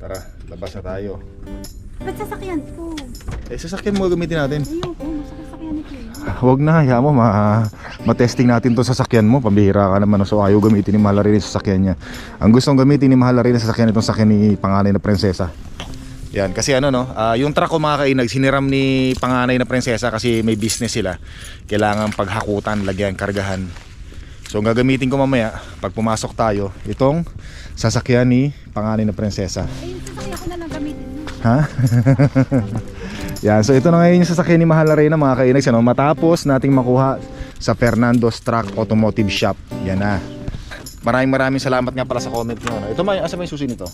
Tara, labas na tayo. Ba't sasakyan ko? Eh, sasakyan mo gamitin natin. Ayoko, nasa sasakyan ni Kuya. Huwag na, hayaan mo, ma matesting natin to sasakyan mo. Pambihira ka naman, so ayaw gamitin ni Mahal rin yung sasakyan niya. Ang gustong gamitin ni Mahal rin yung sasakyan itong sasakyan ni panganay na prinsesa. Yan, kasi ano no, ah, yung truck ko mga kainag, siniram ni panganay na prinsesa kasi may business sila. Kailangan paghakutan, lagyan, kargahan. So ang gagamitin ko mamaya, pag pumasok tayo, itong sasakyan ni panganay na prinsesa. Yung sasakyan ko na lang gamitin mo. Ha? Yan, so ito na ngayon yung sasakyan ni Mahal Arena mga kainags ano? Matapos nating makuha sa Fernando's Truck Automotive Shop Yan na Maraming maraming salamat nga pala sa comment nyo ano? Ito may, asa may susi nito?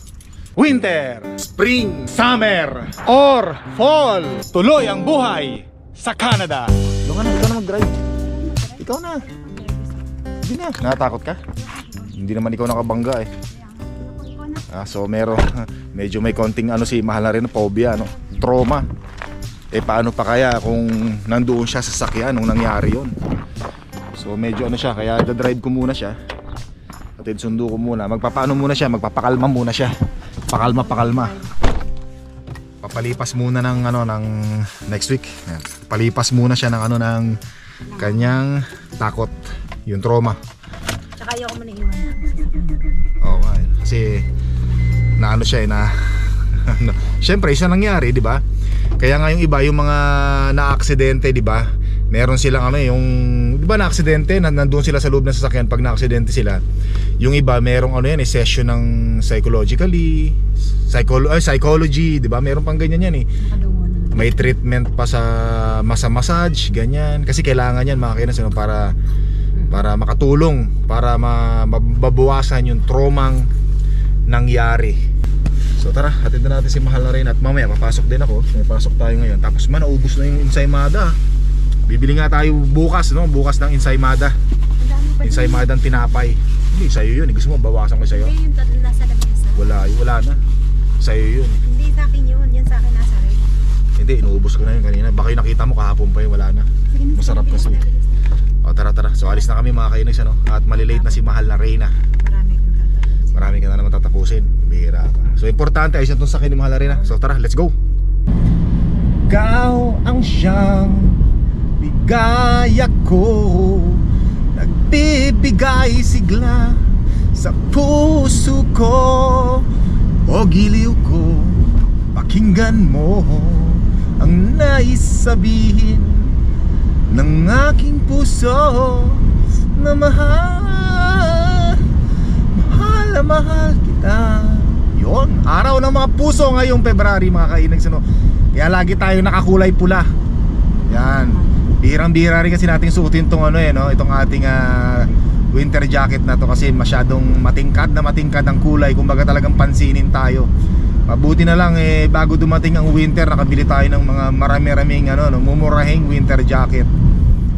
Winter, Spring, Summer, or Fall Tuloy ang buhay sa Canada Ikaw na, ikaw na mag-drive Ikaw na Hindi na, natatakot ka? Hindi naman ikaw nakabangga eh Ah, so meron medyo may konting ano si mahal na rin phobia no. Trauma. Eh paano pa kaya kung nandoon siya sa sakyan nung nangyari 'yon. So medyo ano siya kaya da-drive ko muna siya. Atid sundo ko muna. Magpapaano muna siya, magpapakalma muna siya. Pakalma pakalma. Papalipas muna ng ano ng next week. Palipas muna siya ng ano ng kanyang takot, yung trauma. Tsaka ayoko mo na iwan. Oo eh. Kasi na ano siya eh na ano, Syempre isa nangyari, 'di ba? Kaya nga yung iba yung mga na-aksidente, 'di ba? Meron silang ano eh, yung 'di ba na-aksidente, na nandoon sila sa loob ng sasakyan pag na-aksidente sila. Yung iba merong ano yan, eh, session ng psychologically, psycholo ay, psychology, 'di ba? Meron pang ganyan yan eh. May treatment pa sa masa massage, ganyan. Kasi kailangan yan mga kainas ano, para para makatulong, para ma- mababawasan yung traumang nangyari. So tara, hatid na natin si Mahal na rin at mamaya papasok din ako. May pasok tayo ngayon. Tapos man naubos na yung ensaymada. Bibili nga tayo bukas, no? Bukas ng ensaymada. Ang dami pa Ensaymadang tinapay. Hindi, sa'yo yun. Gusto mo bawasan ko sa'yo? Hindi, yung tatlo nasa lamesa. Wala, wala na. Sa'yo yun. Hindi sa akin yun. Yan sa akin nasa rin. Hindi, inuubos ko na yun kanina. Baka yung nakita mo kahapon pa yun, wala na. Masarap kasi. O tara tara. So alis na kami mga kainags ano. At malilate na si Mahal na Reyna. Marami ka na naman tatapusin. Bihira ka. So importante ayos na itong sakyan ni Mahal na Reyna. So tara, let's go. Ikaw ang siyang bigaya ko Nagbibigay sigla sa puso ko O giliw ko Pakinggan mo ang nais sabihin ng aking puso na mahal mahal na mahal kita. Yon araw ng mga puso ngayong February mga kainags ano kaya lagi tayo nakakulay pula. Yan. Bihirang bihira rin kasi nating suotin tong ano eh no? Itong ating ah, winter jacket na to kasi masyadong matingkad na matingkad ang kulay. Kumbaga talagang pansinin tayo Mabuti na lang eh bago dumating ang winter nakabili tayo ng mga marami-raming ano no, mumurahing winter jacket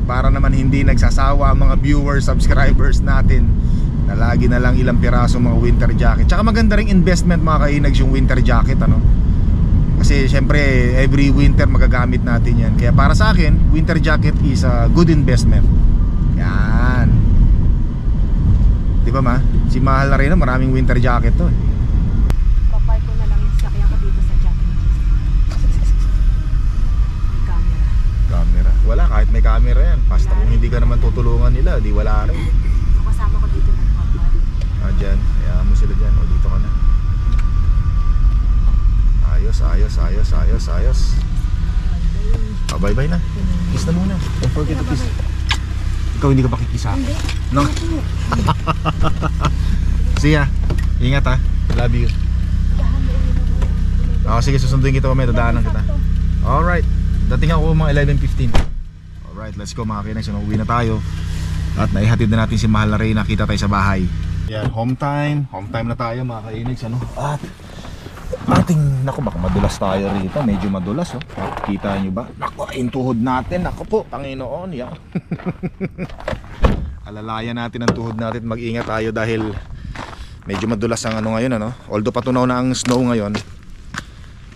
para naman hindi nagsasawa ang mga viewers, subscribers natin na lagi na lang ilang piraso mga winter jacket. Tsaka maganda ring investment mga kainags yung winter jacket ano. Kasi syempre every winter magagamit natin yan. Kaya para sa akin, winter jacket is a good investment. Yan. Di ba ma? Si Mahal na rin maraming winter jacket to. eh. Papark ko na lang yung sasakyan ko dito sa Japanese. May camera. Camera. Wala, kahit may camera yan. Basta kung hindi ka naman tutulungan nila, di wala rin. Yung kasama ko dito nagpapark. Ah, dyan. Hayaan mo sila dyan. O, dito ka na. Ayos, ayos, ayos, ayos, ayos. Ah, bye-bye na. Kiss na muna. Don't forget to kiss. Ikaw hindi ka pa kikisa. Hindi. No? See ya. Ingat ha. Love you. Oh, sige, susunduin kita mamaya. Dadaanan kita. Alright. Dating ako mga 11.15. Alright, let's go mga kinags. Ano, uwi na tayo. At naihatid na natin si Mahal na Reyna. Kita tayo sa bahay. Yan, home time. Home time na tayo mga kainags. Ano? At ating, naku baka madulas tayo rito. Medyo madulas oh. Kita nyo ba? Naku, yung tuhod natin. Naku po, Panginoon. Yan. Alalayan natin ang tuhod natin. Mag-ingat tayo dahil medyo madulas ang ano ngayon. Ano? Although patunaw na ang snow ngayon.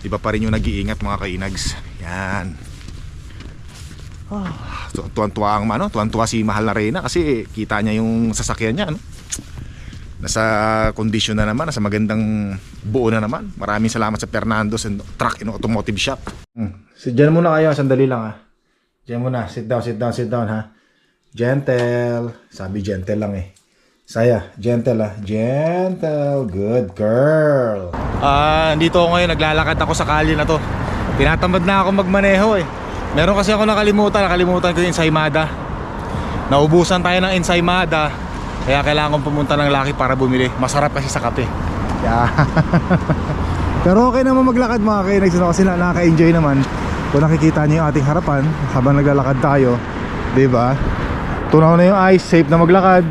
Iba pa rin yung nag-iingat mga kainags. Yan. Ah, tuwan-tuwa ang ano, tuwan-tuwa si Mahal na Reyna kasi kita niya yung sasakyan niya, ano. nasa kondisyon na naman, nasa magandang buo na naman. Maraming salamat sa Fernando's and Truck and Automotive Shop. Hmm. Sit dyan muna kayo, sandali lang ha. Diyan muna, sit down, sit down, sit down ha. Gentle. Sabi gentle lang eh. Saya, gentle ah. Gentle. Good girl. Ah, dito ako ngayon. Naglalakad ako sa kalye na to. Tinatamad na ako magmaneho eh. Meron kasi ako nakalimutan. Nakalimutan ko yung Ensaymada. Naubusan tayo ng Ensaymada. Kaya kailangan kong pumunta ng Lucky para bumili. Masarap kasi sa kape. Yeah. Pero okay naman maglakad mga kainags kasi na- nakaka-enjoy naman kung nakikita niyo yung ating harapan habang naglalakad tayo. 'Di ba? Tunaw na yung ice, safe na maglakad.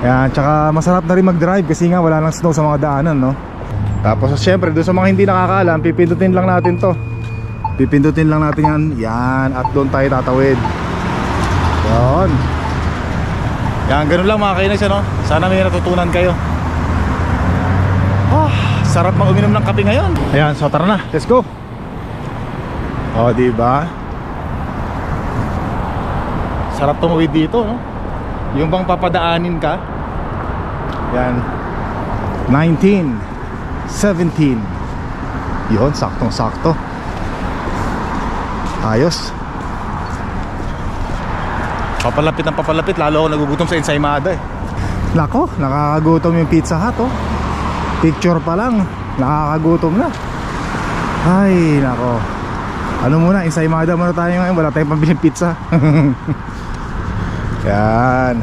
Yan, tsaka masarap na rin mag-drive kasi nga wala nang snow sa mga daanan, no? Tapos syempre, doon sa mga hindi nakakaalam, pipindutin lang natin to. Pipindutin lang natin yan. Yan, at doon tayo tatawid. Yan. Yan, ganun lang mga kainis, ano? Sana may natutunan kayo. Ah, sarap mag uminom ng kape ngayon. Ayan, so tara na. Let's go. Oh, di ba? Sarap tumawid dito, no? Yung bang papadaanin ka. Yan. 19 17 Yun, saktong sakto Ayos. Papalapit ng papalapit Lalo ako nagugutom sa Ensaymada eh. Nako, nakakagutom yung pizza hut oh. Picture pa lang Nakakagutom na. Ay, nako. Ano muna, Ensaymada muna tayo ngayon Wala tayong pambiling pizza. Yan.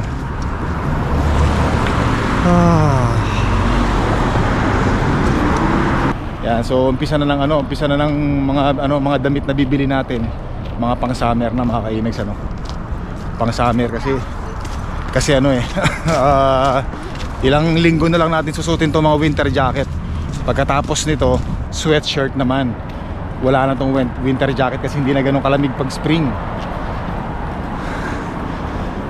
Ah. Yan, so umpisa na ng ano, umpisa na ng mga ano, mga damit na bibili natin. Mga pang-summer na mga kainags ano. Pang-summer kasi kasi ano eh. ah, ilang linggo na lang natin susutin 'tong mga winter jacket. Pagkatapos nito, sweatshirt naman. Wala na tong win- winter jacket kasi hindi na ganun kalamig pag spring.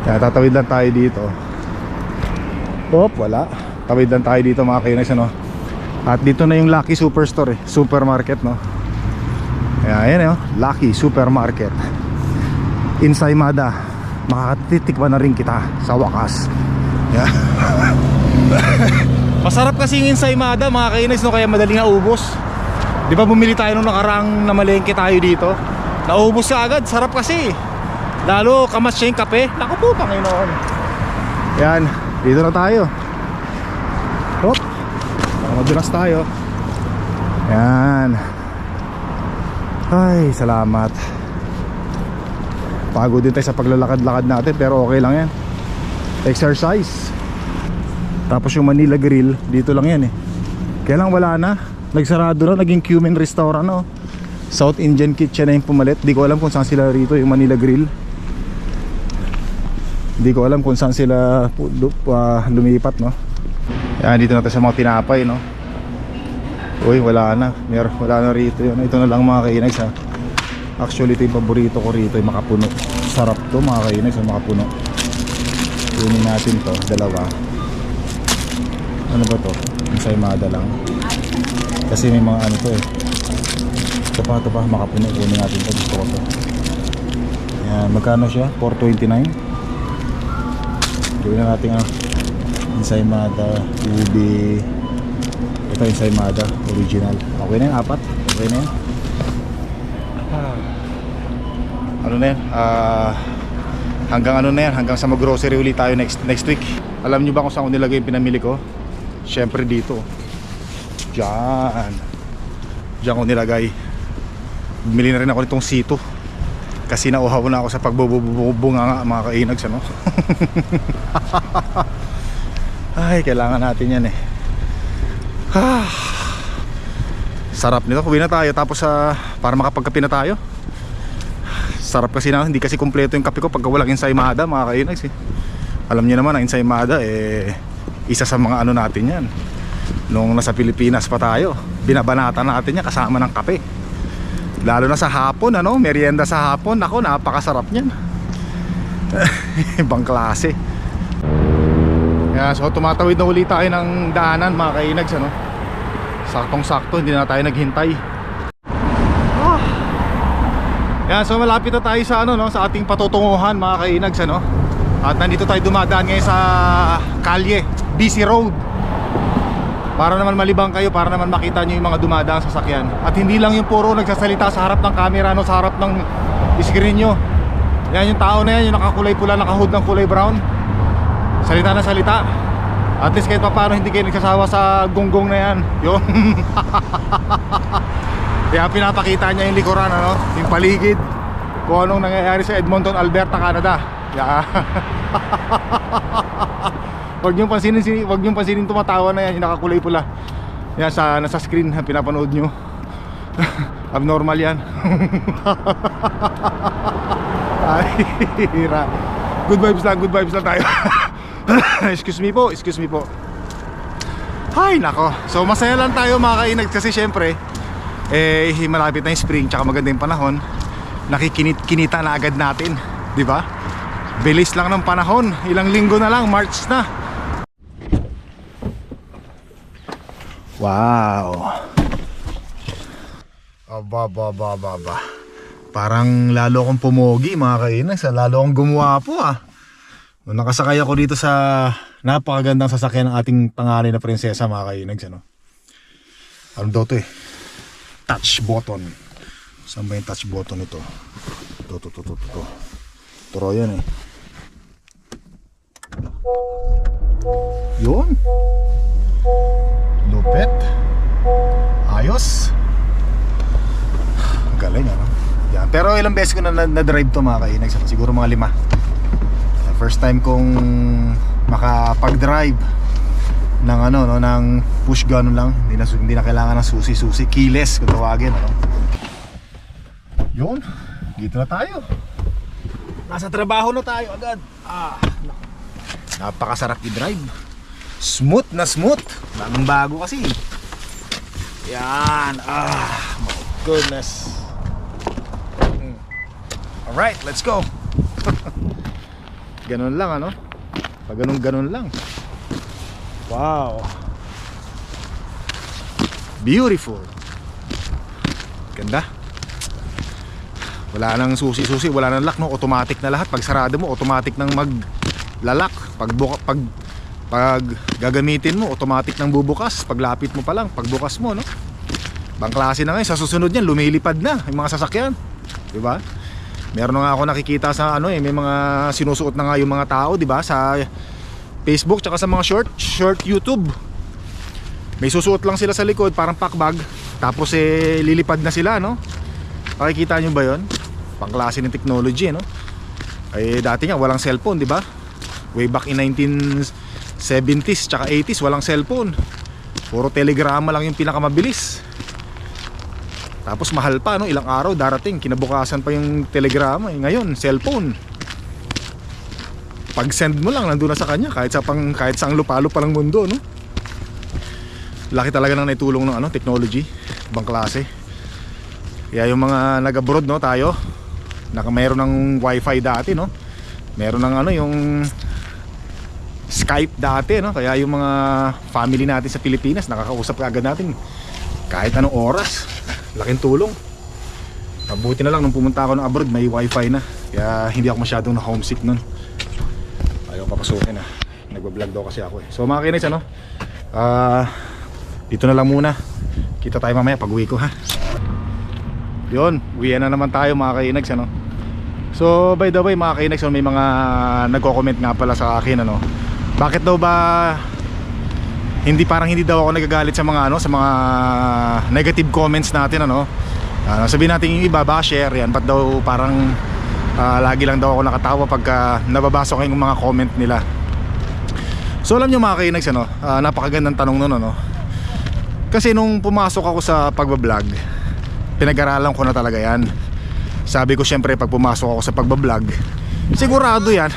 Kaya tatawid lang tayo dito. Op, wala. Tawid lang tayo dito mga kainags ano. At dito na yung Lucky Superstore eh, supermarket no. Ayan, ayan eh, oh, Lucky Supermarket. Insaymada. Makakatitikman na rin kita sa wakas. Yeah. Masarap kasi yung Insaymada mga kainis no, kaya madaling naubos. Di ba bumili tayo nung nakarang namalengke tayo dito? Naubos ka agad, sarap kasi. Lalo kamas siya yung kape. Naku po, Panginoon. Yan, dito na tayo. Madulas tayo. Yan. Ay, salamat. Pagod din tayo sa paglalakad-lakad natin pero okay lang yan. Exercise. Tapos yung Manila Grill, dito lang yan eh. Kaya lang wala na. Nagsarado na, naging cumin restaurant na oh. South Indian Kitchen na yung pumalit. Di ko alam kung saan sila rito yung Manila Grill. Di ko alam kung saan sila ah, lumipat no. Yan, dito na tayo sa mga tinapay, no? Uy, wala na. Mer wala na rito yun. Ito na lang mga kainags, ha? Actually, ito yung paborito ko rito, yung makapuno. Sarap to, mga kainags, yung makapuno. Kunin natin to, dalawa. Ano ba to? Ensaymada lang. Kasi may mga ano to, eh. Ito pa, ito pa, makapuno. Kunin natin to, gusto ko to. Yan, magkano siya? 429. Gawin na natin, ano? Ensaymada, ubi. Ito ensaymada, original. Okay na yan, apat. Okay na yan. Ah. Ano na yan? Ah, hanggang ano na yan? Hanggang sa mag-grocery ulit tayo next next week. Alam nyo ba kung saan ko nilagay yung pinamili ko? Siyempre dito. Diyan. Diyan ko nilagay. Bumili na rin ako nitong sito. Kasi nauhaw na ako sa pagbubunga nga mga kainags ano. Ay, kailangan natin yan eh. Ah. Sarap nito. Kuwi na tayo tapos sa para makapagkape na tayo. Sarap kasi na, hindi kasi kumpleto yung kape ko pagka walang ensaymada, mga kainags eh. Alam niyo naman ang ensaymada eh isa sa mga ano natin 'yan. Nung nasa Pilipinas pa tayo, binabanata natin yan kasama ng kape. Lalo na sa hapon, ano, merienda sa hapon, ako napakasarap niyan. Ibang klase. Yeah, so tumatawid na ulit tayo ng daanan mga kainags ano. Saktong sakto, hindi na tayo naghintay. Ah. Yeah, so malapit na tayo sa ano no, sa ating patutunguhan mga kainags ano. At nandito tayo dumadaan ngayon sa kalye, BC Road. para naman malibang kayo, para naman makita nyo yung mga dumadaang sasakyan. At hindi lang yung puro nagsasalita sa harap ng camera, no, sa harap ng screen nyo. Yan yung tao na yan, yung nakakulay pula, nakahood ng kulay brown. Salita na salita. At least kahit pa paano hindi kayo nagsasawa sa gonggong na yan. Yun. Kaya pinapakita niya yung likuran, ano, yung paligid. Kung anong nangyayari sa Edmonton, Alberta, Canada. Yeah. Huwag niyong pansinin, si- huwag niyong pansinin tumatawa na yan, yung nakakulay pula. Yan sa nasa screen na pinapanood niyo. Abnormal yan. Ay, hira. Good vibes lang, good vibes lang tayo. excuse me po, excuse me po. Hay, nako. So masaya lang tayo mga kainag kasi syempre eh malapit na yung spring tsaka maganda yung panahon. Nakikinit kinita na agad natin, 'di ba? Bilis lang ng panahon. Ilang linggo na lang, March na. Wow. Aba, ba, ba, ba, ba. Parang lalo akong pumogi mga kainas. ah. Lalo akong gumawa po ah. Nakasakay ako dito sa napakagandang sasakyan ng ating pangalan na prinsesa mga kainags ano. Ano daw to eh? Touch button. Saan ba yung touch button ito? Ito, ito, ito, ito, ito. Turo yan eh. Yun. Lupet. Ayos. Galing ano. Yan. Pero ilang beses ko na na- na-drive to mga kainags. ano. Siguro mga lima. First time kong makapag-drive ng ano no ng push gun lang. Hindi na hindi na kailangan ng susi-susi keyless kung tawagin ano. Yun dito na tayo. Nasa trabaho na tayo agad. Ah napakasarap i-drive. Smooth na smooth. Bagong bago kasi. Yan. Ah my goodness. Mm. alright let's go ganun lang ano pag ganun ganun lang Wow. Beautiful. Ganda. Wala nang susi-susi, wala nang lock, no? Automatic na lahat. Pag sarado mo, automatic nang maglalak. Pag buka, pag pag gagamitin mo, automatic nang bubukas. Paglapit mo pa lang, pagbukas mo, no? Bang klase na ngayon, sa susunod niyan, lumilipad na yung mga sasakyan. 'Di ba? Meron nga ako nakikita sa ano eh, may mga sinusuot na nga yung mga tao, 'di ba? Sa Facebook tsaka sa mga short short YouTube. May susuot lang sila sa likod parang packbag tapos eh lilipad na sila no. Makikita nyo ba 'yon? Pangklase ng technology no. Eh dati nga walang cellphone, di ba? Way back in 1970s tsaka 80s walang cellphone. Puro telegrama lang yung pinakamabilis. Tapos mahal pa no, ilang araw darating, kinabukasan pa yung telegrama. Eh, ngayon, cellphone. Pag send mo lang nandun na sa kanya kahit sa pang kahit sa ang lupalo pa ng mundo no? Laki talaga ng naitulong ng ano technology ibang klase. Kaya yung mga nag-abroad no tayo naka mayroon ng wifi dati no? Meron ng ano yung Skype dati no? Kaya yung mga family natin sa Pilipinas nakakausap agad natin kahit anong oras laking tulong. Mabuti na lang nung pumunta ako ng abroad may wifi na. Kaya hindi ako masyadong na homesick nun. Ayaw papasukin na nagbablog daw kasi ako eh. So mga kinis ano ah dito na lang muna. Kita tayo mamaya pag uwi ko ha? Yun uwi na naman tayo mga kainags ano. So by the way mga kainags ano, may mga nagko-comment nga pala sa akin ano. Bakit daw ba hindi parang hindi daw ako nagagalit sa mga ano sa mga negative comments natin ano. Ah, sabihin natin yung iba ba share yan. Ba't daw parang Ah, lagi lang daw ako nakatawa pagka nababasa ko yung mga comment nila. So alam nyo mga kainags ano, ah, napakagandang tanong nun ano. Kasi nung pumasok ako sa pagbablog Pinag-aralan ko na talaga yan. Sabi ko syempre pag pumasok ako sa pagbablog Sigurado yan.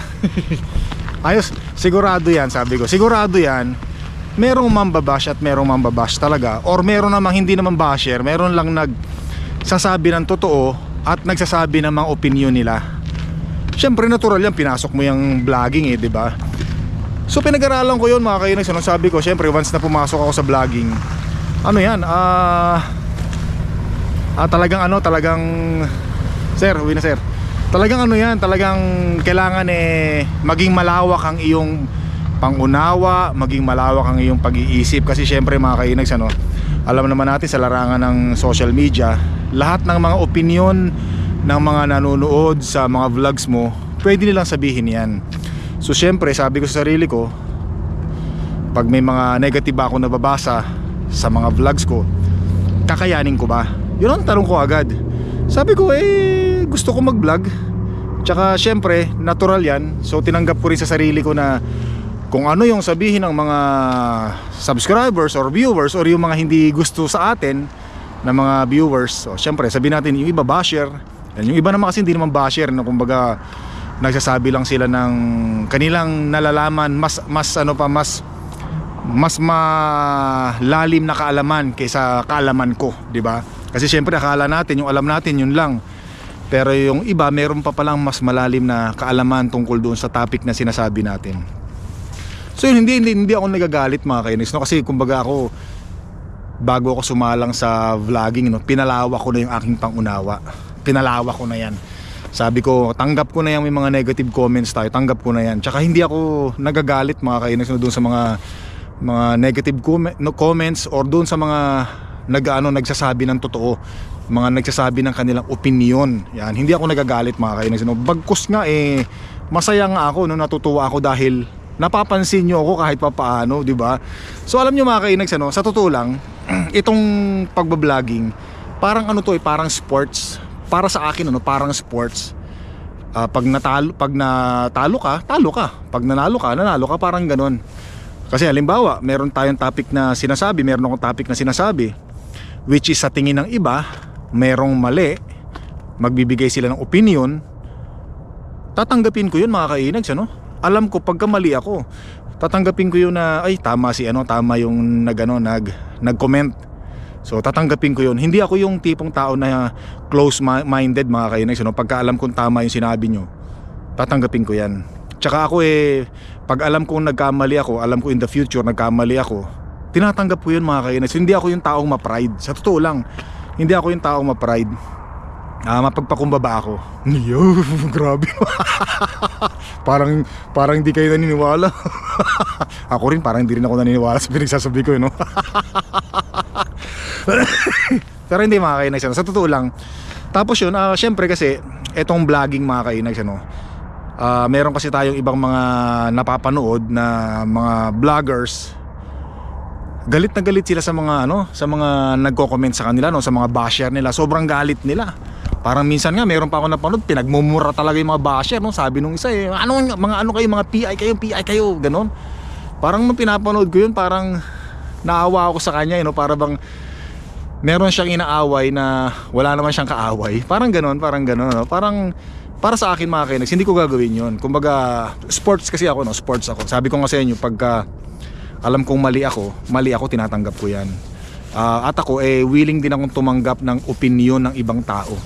Ayos, sigurado yan sabi ko. Sigurado yan Merong mambabash at merong mambabash talaga Or meron namang hindi naman basher Meron lang nag sasabi ng totoo at nagsasabi ng mga opinion nila. Siyempre natural yan, pinasok mo yung vlogging eh, ba? So pinag-aralan ko 'yon mga kainis, ano sabi ko, siyempre once na pumasok ako sa vlogging, ano 'yan? Ah ah, talagang ano, talagang Sir, uwi na sir. Talagang ano 'yan, talagang kailangan eh maging malawak ang iyong pangunawa, maging malawak ang iyong pag-iisip kasi syempre mga kainags ano, alam naman natin sa larangan ng social media, lahat ng mga opinion ng mga nanonood sa mga vlogs mo, pwede nilang sabihin 'yan. So syempre, sabi ko sa sarili ko, pag may mga negative ako nababasa sa mga vlogs ko, kakayanin ko ba? Yun ang tanong ko agad. Sabi ko eh gusto ko mag-vlog. Tsaka syempre natural yan. So tinanggap ko rin sa sarili ko na kung ano yung sabihin ng mga subscribers or viewers or yung mga hindi gusto sa atin na mga viewers. So syempre sabihin natin yung iba basher. Yung iba naman kasi hindi naman basher no kumbaga nagsasabi lang sila ng kanilang nalalaman mas mas ano pa mas mas malalim na kaalaman kaysa kaalaman ko, 'di ba? Kasi syempre akala natin yung alam natin yun lang. Pero yung iba meron pa palang mas malalim na kaalaman tungkol doon sa topic na sinasabi natin. So yun, hindi hindi hindi ako nagagalit mga kainis no kasi kumbaga ako bago ako sumalang sa vlogging no, pinalawak ko na yung aking pangunawa. Pinalawak ko na 'yan. Sabi ko, tanggap ko na yung may mga negative comments tayo, tanggap ko na yan. Tsaka hindi ako nagagalit mga kainis no, doon sa mga mga negative com- no, comments or doon sa mga nag-ano nagsasabi ng totoo mga nagsasabi ng kanilang opinion yan hindi ako nagagalit mga kainis no bagkus nga eh masaya nga ako no natutuwa ako dahil napapansin niyo ako kahit papaano di ba? So alam niyo mga kainis ano sa totoo lang itong pagba-vlogging parang ano to eh parang sports. Para sa akin ano parang sports. Ah, pag natalo pag natalo ka talo ka. Pag nanalo ka nanalo ka parang ganon kasi halimbawa, meron tayong topic na sinasabi, meron akong topic na sinasabi which is sa tingin ng iba, merong mali, magbibigay sila ng opinion, tatanggapin ko yun mga kainags, ano? Alam ko pagka mali ako, tatanggapin ko yun na ay tama si ano, tama yung nag ano, nag nag-comment. So tatanggapin ko yun. Hindi ako yung tipong tao na close-minded mga kainags, ano? Pagka alam kong tama yung sinabi nyo, tatanggapin ko yan. Tsaka ako eh, pag alam kong nagkamali ako, alam ko in the future nagkamali ako, tinatanggap ko yun mga kainis. Hindi ako yung taong ma-pride. Sa totoo lang, hindi ako yung taong ma-pride. Ah, mapagpakumbaba ako. Yo, grabe. parang parang hindi kayo naniniwala. ako rin parang hindi rin ako naniniwala sa pinagsasabi ko, eh, no? Pero hindi mga kainis, ano, sa totoo lang. Tapos yun, ah, syempre kasi etong vlogging mga kainis, ano, Ah, meron kasi tayong ibang mga napapanood na mga vloggers galit na galit sila sa mga ano sa mga nagko-comment sa kanila no sa mga basher nila sobrang galit nila parang minsan nga meron pa ako napanood pinagmumura talaga yung mga basher no sabi nung isa eh ano mga ano kayo mga PI kayo PI kayo ganon parang nung pinapanood ko yun parang naawa ako sa kanya eh, no para bang meron siyang inaaway na wala naman siyang kaaway parang ganon parang ganon no? parang para sa akin mga kainex, hindi ko gagawin yon. Kumbaga, sports kasi ako, no? Sports ako. Sabi ko nga sa inyo, pagka alam kong mali ako, mali ako, tinatanggap ko yan. Ah, at ako, eh, willing din akong tumanggap ng opinion ng ibang tao.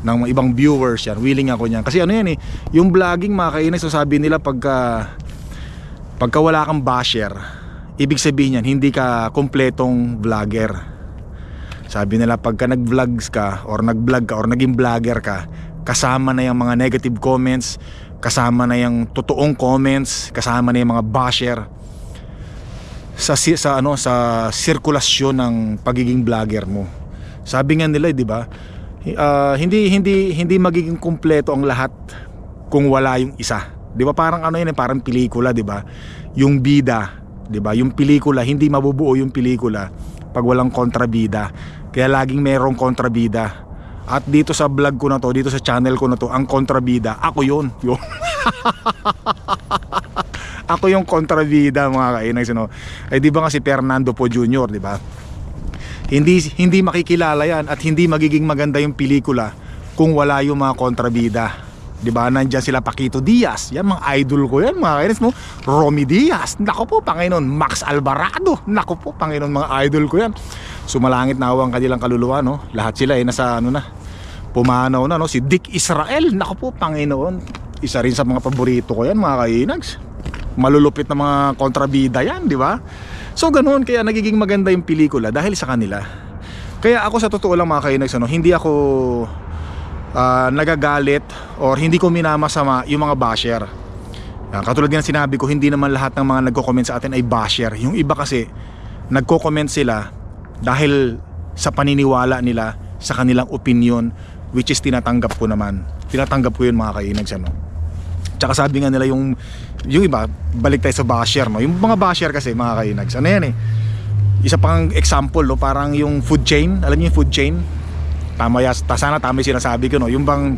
Ng ibang viewers yan. Willing ako niyan. Kasi ano yan eh, yung vlogging mga kainex, so sabi nila pagka, pagka wala kang basher, ibig sabihin yan, hindi ka kompletong vlogger. Sabi nila pagka nag-vlogs ka or nag-vlog ka or naging vlogger ka, kasama na yung mga negative comments, kasama na yung totoong comments, kasama na yung mga basher sa sa ano sa sirkulasyon ng pagiging vlogger mo. Sabi nga nila, 'di ba? Ah, hindi hindi hindi magiging kumpleto ang lahat kung wala yung isa. 'Di ba? Parang ano 'yan, eh, parang pelikula, 'di ba? Yung bida, 'di ba? Yung pelikula, hindi mabubuo yung pelikula pag walang kontrabida. Kaya laging merong kontrabida. At dito sa vlog ko na to, dito sa channel ko na to, ang kontrabida, ako yun. Yun. ako yung kontrabida mga kainags no. Eh di ba nga si Fernando Po Jr., di ba? Hindi hindi makikilala yan at hindi magiging maganda yung pelikula kung wala yung mga kontrabida. 'Di ba? Nandiyan sila Paquito Diaz. Yan mga idol ko yan, mga kainis mo. Romy Diaz. Nako po, Panginoon. Max Alvarado. Nako po, Panginoon, mga idol ko yan. Sumalangit na ang kanilang kaluluwa, no? Lahat sila eh nasa ano na. Pumanaw na, no? Si Dick Israel. Nako po, Panginoon. Isa rin sa mga paborito ko yan, mga kainags. Malulupit na mga kontrabida yan, di ba? So ganoon kaya nagiging maganda yung pelikula dahil sa kanila. Kaya ako sa totoo lang mga kainags, ano, hindi ako ah, nagagalit or hindi ko minamasama yung mga basher. Yan, katulad ng sinabi ko, hindi naman lahat ng mga nagko-comment sa atin ay basher. Yung iba kasi, nagko-comment sila dahil sa paniniwala nila sa kanilang opinion which is tinatanggap ko naman. Tinatanggap ko yun mga kainags ano. Tsaka sabi nga nila yung yung iba, balik tayo sa basher no. Yung mga basher kasi mga kainags, ano yan eh. Isa pang example no, parang yung food chain, alam niyo yung food chain? Tama ya, ta- sana tama yung sinasabi ko no. Yung bang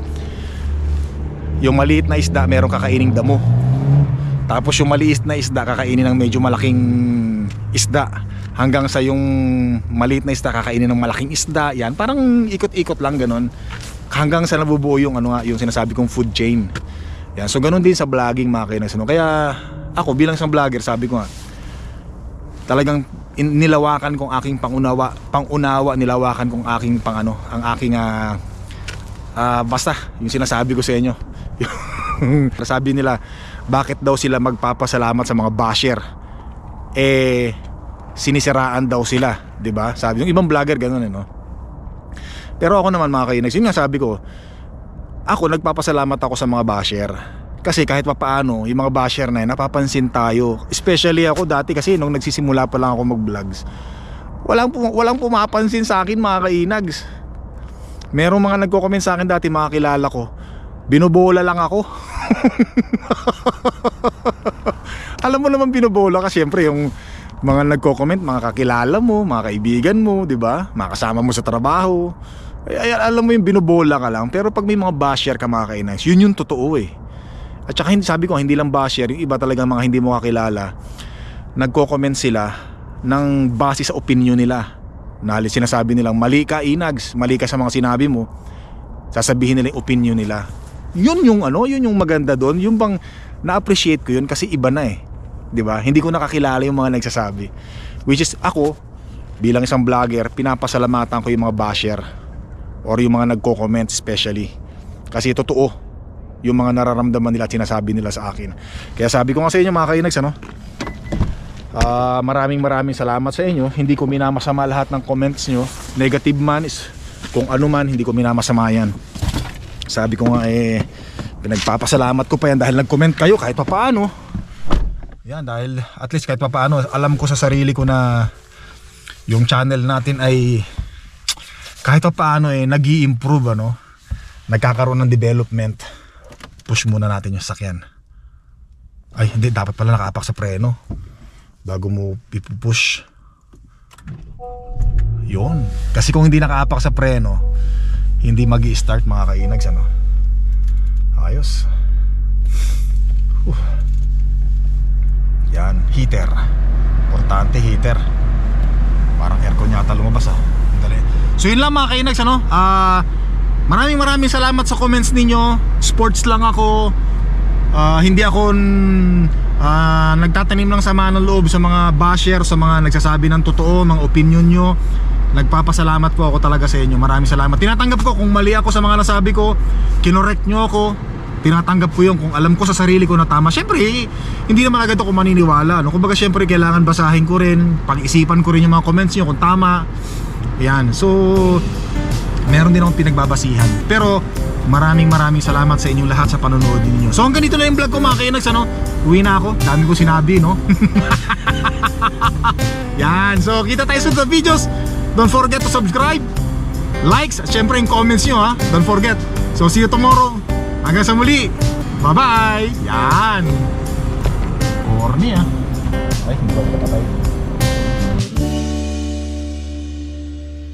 yung maliit na isda meron kakaining damo. Tapos yung maliit na isda kakainin ng medyo malaking isda hanggang sa yung maliit na isda kakainin ng malaking isda. Yan, parang ikot-ikot lang ganun. Hanggang sa nabubuo yung ano nga, yung sinasabi kong food chain. Yan, so ganun din sa vlogging mga kainas. Ano? Kaya ako bilang isang vlogger, sabi ko nga, talagang nilawakan kong aking pangunawa, pangunawa, nilawakan kong aking pangano, ang aking ah, ah, basta yung sinasabi ko sa inyo. Sabi nila, bakit daw sila magpapasalamat sa mga basher? Eh sinisiraan daw sila, 'di ba? Sabi yung ibang vlogger ganun eh, no? Pero ako naman mga kainags, yun nga sabi ko, ako nagpapasalamat ako sa mga basher. Kasi kahit pa paano, yung mga basher na yun, napapansin tayo. Especially ako dati kasi nung nagsisimula pa lang ako mag-vlogs. Walang, walang pumapansin sa akin mga kainags. Merong mga nagko-comment sa akin dati mga kilala ko. Binubola lang ako. Alam mo naman binubola ka syempre yung mga nagko-comment, mga kakilala mo, mga kaibigan mo, 'di ba? Mga kasama mo sa trabaho. Ay, ay, alam mo yung binubola ka lang, pero pag may mga basher ka mga kainas, yun yung totoo eh. At saka sabi ko, hindi lang basher, yung iba talagang mga hindi mo kakilala, nagko-comment sila ng base sa opinion nila. Na halos sinasabi nilang mali ka inags, mali ka sa mga sinabi mo. Sasabihin nila yung opinion nila. Yun yung ano, yun yung maganda doon, yung bang na-appreciate ko yun kasi iba na eh. 'Di ba? Hindi ko nakakilala yung mga nagsasabi. Which is ako bilang isang vlogger, pinapasalamatan ko yung mga basher or yung mga nagko-comment especially. Kasi totoo yung mga nararamdaman nila at sinasabi nila sa akin. Kaya sabi ko nga sa inyo mga kainags ano, Ah, maraming maraming salamat sa inyo. Hindi ko minamasama lahat ng comments nyo. Negative man is kung ano man, hindi ko minamasama yan. Sabi ko nga eh, pinagpapasalamat ko pa yan dahil nag-comment kayo kahit pa paano. Yan, dahil at least kahit pa paano, alam ko sa sarili ko na yung channel natin ay kahit pa paano eh, nag improve ano. Nagkakaroon ng development. Push muna natin yung sakyan. Ay, hindi, dapat pala nakaapak sa preno bago mo ipupush yon kasi kung hindi nakaapak sa preno hindi mag start mga kainags ano ayos uh. yan heater importante heater parang aircon yata lumabas ah. So yun lang mga kainags ano ah maraming maraming salamat sa comments ninyo sports lang ako Ah, hindi ako ah, nagtatanim ng sama ng loob sa mga basher, sa mga nagsasabi ng totoo, mga opinion nyo. Nagpapasalamat po ako talaga sa inyo. Maraming salamat. Tinatanggap ko kung mali ako sa mga nasabi ko, kinorek nyo ako. Tinatanggap ko yun kung alam ko sa sarili ko na tama. Siyempre, hindi naman agad ako maniniwala. No? Kumbaga, siyempre, kailangan basahin ko rin. Pag-isipan ko rin yung mga comments nyo kung tama. Yan. So, meron din akong pinagbabasihan. Pero maraming maraming salamat sa inyong lahat sa panonood ninyo. So hanggang dito na yung vlog ko mga kainags ano. Uwi na ako. Dami ko sinabi no. Yan. So kita tayo sa videos. Don't forget to subscribe. Likes. At syempre yung comments nyo ha. Don't forget. So see you tomorrow. Hanggang sa muli. Bye bye. Yan. Corny ah. Ay, hindi ko patay.